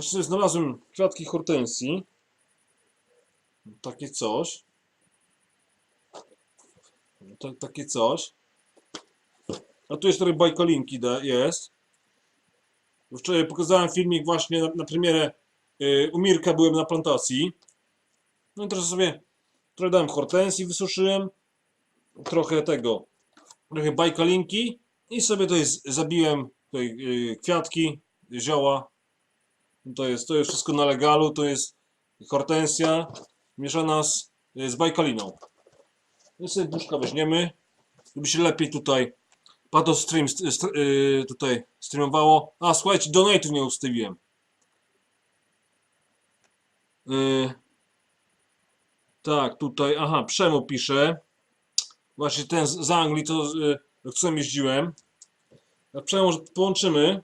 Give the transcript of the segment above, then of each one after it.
Właśnie sobie znalazłem kwiatki hortensji. Takie coś. Ta, takie coś. A tu jeszcze bajkolinki jest. Wczoraj pokazałem filmik właśnie na, na premierę y, u Mirka byłem na plantacji. No i teraz sobie trochę dałem hortensji, wysuszyłem. Trochę tego, trochę bajkolinki i sobie tutaj zabiłem tutaj, y, kwiatki, zioła. To jest, to jest wszystko na legalu, to jest hortensja mieszana z, z bajkaliną. I sobie buszka weźmiemy, żeby się lepiej tutaj Pato stream st, st, y, tutaj streamowało. A słuchajcie, donate'ów nie ustawiłem. Y, tak, tutaj, aha, Przemo pisze. Właśnie ten z, z Anglii, to y, z którym jeździłem. A Przemo, może połączymy.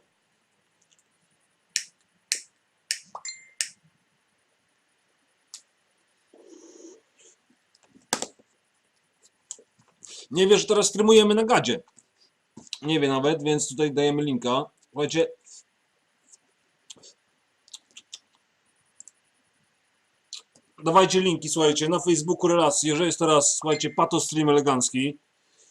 Nie wiesz, że teraz streamujemy na gadzie. Nie wie nawet, więc tutaj dajemy linka. Słuchajcie. Dawajcie linki, słuchajcie, na Facebooku relacji, że jest teraz, słuchajcie, pato stream elegancki,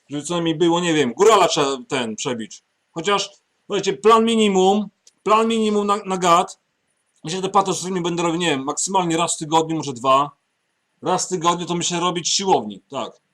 żeby co najmniej było, nie wiem, górala trzeba ten przebić. Chociaż, słuchajcie, plan minimum, plan minimum na, na gad, myślę, że te pato streamy będę robił, nie wiem, maksymalnie raz w tygodniu, może dwa. Raz w tygodniu to myślę robić siłowni, tak.